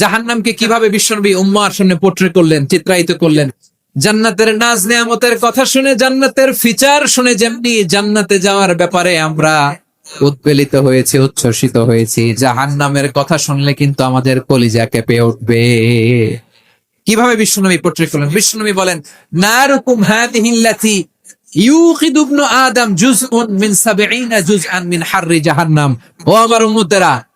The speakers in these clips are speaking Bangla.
জাহান্নামকে কীভাবে বিশ্বনবী উম্মার সামনে পোট্রে করলেন, চিত্রায়িত করলেন? জান্নাতের নাজ নেয়ামতের কথা শুনে, জান্নাতের ফিচার শুনে যেমনি জান্নাতে যাওয়ার ব্যাপারে আমরা উৎপেলিত হয়েছি, উচ্ছ্বসিত হয়েছি, জাহান্নামের কথা শুনলে কিন্তু আমাদের কলিজা কেঁপে উঠবে। কীভাবে বিশ্বনবী পোট্রে করলেন? বিশ্বনবী বলেন, নারুকুম হাদিহিল্লাতি ইউকিদু ইবনু আদম জুজউন মিন 70 জুজআন মিন হাররি জাহান্নাম। ও আমার উম্মতেরা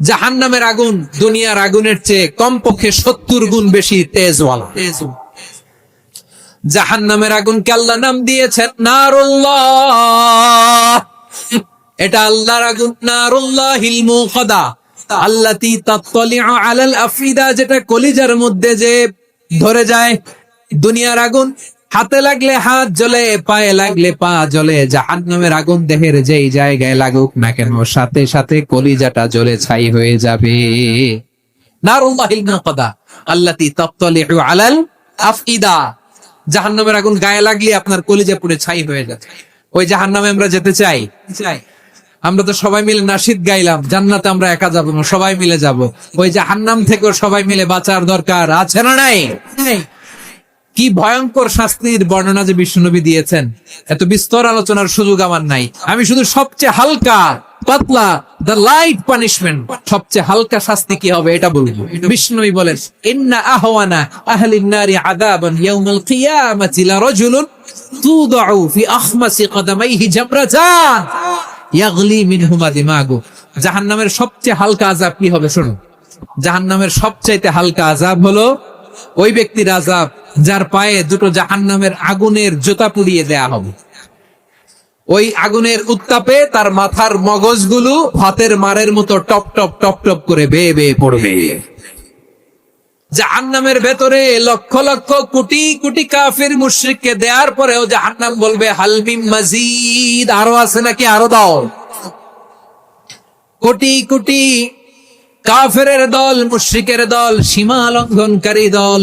জাহান্নামের আগুন দুনিয়ার আগুনের চেয়ে কমপক্ষে সত্তর গুণ বেশি তেজওয়ালা। জাহান্নামের আগুনকে আল্লাহ নাম দিয়েছেন নারুল্লাহ। এটা আল্লাহর আগুন নারুল্লাহ হিলমু খদা আল্লাতি যেটা কলিজার মধ্যে যে ধরে যায় দুনিয়ার আগুন হাতে লাগলে হাত জ্বলে পায়ে লাগলে পা জ্বলে জাহান্নামের আগুন দেহের যেই জায়গায় লাগুক না কেন সাথে সাথে কলিজাটা জ্বলে ছাই হয়ে যাবে। আলাল জাহান্নামের আগুন গায়ে লাগলে আপনার কলিজা পুড়ে ছাই হয়ে যাবে। ওই জাহান্নামে আমরা যেতে চাই? চাই। আমরা তো সবাই মিলে নাসিদ গাইলাম জান্নাতে আমরা একা যাব না সবাই মিলে যাব। ওই জাহান্নাম থেকেও সবাই মিলে বাঁচার দরকার আছে না নাই। কি ভয়ঙ্কর শাস্তির বর্ণনা যে বিষ্ণুনবী দিয়েছেন? এত বিস্তর আলোচনার সুযোগ আমার নাই। আমি শুধু সবচেয়ে হালকা, পাতলা দ্য লাইট পানিশমেন্ট সবচেয়ে হালকা শাস্তি কি হবে এটা বলব। বিষ্ণুনবী বলেন, ইন্না আহওয়ানা নারি লারাজুলুন তুদউ ফি আখমাসি কদামাইহি জামরাতান ইয়াগলি মিনহুমা দিমাগু। জাহান্নামের সবচেয়ে হালকা আযাব কি হবে শুনুন জাহান্নামের সবচাইতে হালকা আযাব হলো ওই ব্যক্তির আজাব যার পায়ে দুটো জাহান্নামের আগুনের জোতা পুড়িয়ে দেয়া হবে। ওই আগুনের উত্তাপে তার মাথার মগজগুলো ভাতের মারের মতো টপ টপ টপ টপ করে বেয়ে বেয়ে পড়বে। জাহান্নামের ভেতরে লক্ষ লক্ষ কোটি কোটি কাফির মুশরিককে দেওয়ার পরেও জাহান্নাম বলবে হালমিম মাজিদ। আরও আছে নাকি? আরও দাও। কোটি কোটি কাফেরের দল, মুশ্রিকের দল, সীমা লঙ্ঘনকারী দল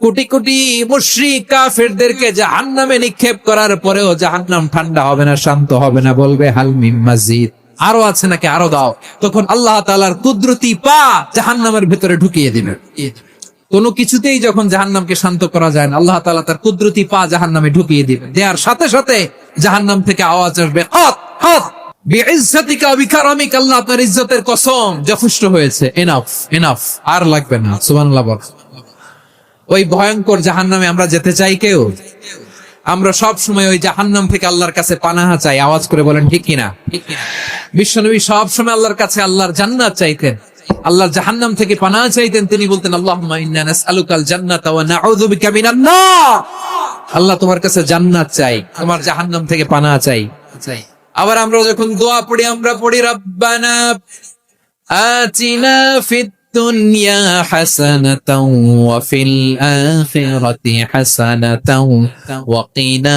কোটি কোটি মুশরিক কাফেরদেরকে জাহান্নামে নিক্ষেপ করার পরেও জাহান্নাম ঠান্ডা হবে না, শান্ত হবে না, বলবে, হাল মিম মাজিদ। আরও আছে নাকি? আরও দাও। তখন আল্লাহ তাআলার কুদরতি পা জাহান্নামের ভিতরে ঢুকিয়ে দিবে। কোনো কিছুতেই যখন জাহান্নামকে শান্ত করা যায় না, আল্লাহ তাআলা তার কুদরতি পা জাহান্নামে ঢুকিয়ে দিবে। দেওয়ার সাথে সাথে জাহান্নাম থেকে আওয়াজ আসবে হাত হাত আল্লাহ আপনার ইজ্জতের কসম। যথেষ্ট হয়েছে। এনাফ এনাফ আর লাগবে না। বল। ওই ভয়ঙ্কর জাহান্নামে আমরা যেতে চাই কেউ? আমরা সব সময় ওই জাহান্নাম থেকে আল্লাহর কাছে পানাহা চাই। আওয়াজ করে বলেন, ঠিক কিনা? বিশ্বনবী সব সময় আল্লাহর কাছে আল্লাহর জান্নাত চাইতেন। আল্লাহর জাহান্নাম থেকে পানাহা চাইতেন। তিনি বলতেন নার। আল্লাহ তোমার কাছে জান্নাত চাই, তোমার জাহান্নাম থেকে চাই চাই। আবার আমরা যখন দোয়া পড়ি, আমরা পড়ি, রব্বানা আতিনা ফিদ দুনিয়া হাসানাতাও ওয়া ফিল আখিরাতি হাসানাতাও ওয়া কিনা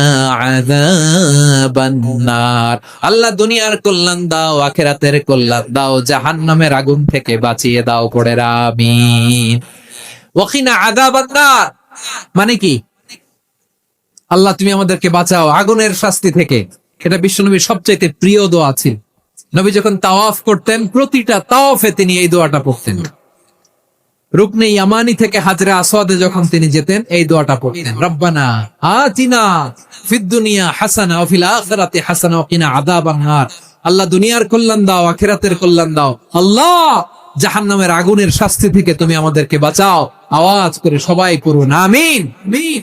আল্লাহ দুনিয়ার কল্যাণ দাও, আখিরাতের কল্যাণ দাও, জাহান্নামের আগুন থেকে বাঁচিয়ে দাও পড়ে আমিন। ওয়া কিনা আযাবান মানে কি? আল্লাহ, তুমি আমাদেরকে বাঁচাও, আগুনের শাস্তি থেকে। এটা বিশ্বনবীর সবচাইতে প্রিয় দোয়া ছিল। নবী যখন তাওয়াফ করতেন, প্রতিটা তাওয়াফে তিনি এই দোয়াটা পড়তেন। রুকনে ইয়ামানি থেকে হাজরা আসওয়াদে যখন তিনি যেতেন, এই দোয়াটা পড়তেন, রব্বানা আতিনা ফিদ দুনিয়া হাসানা ওয়া ফিল আখিরাতি হাসানা ওয়া কিনা আযাবান নার। আল্লাহ দুনিয়ার কল্যাণ দাও, আখিরাতের কল্যাণ দাও। আল্লাহ, জাহান্নামের আগুনের শাস্তি থেকে তুমি আমাদেরকে বাঁচাও। আওয়াজ করে সবাই পড়ুন, আমিন। আমিন।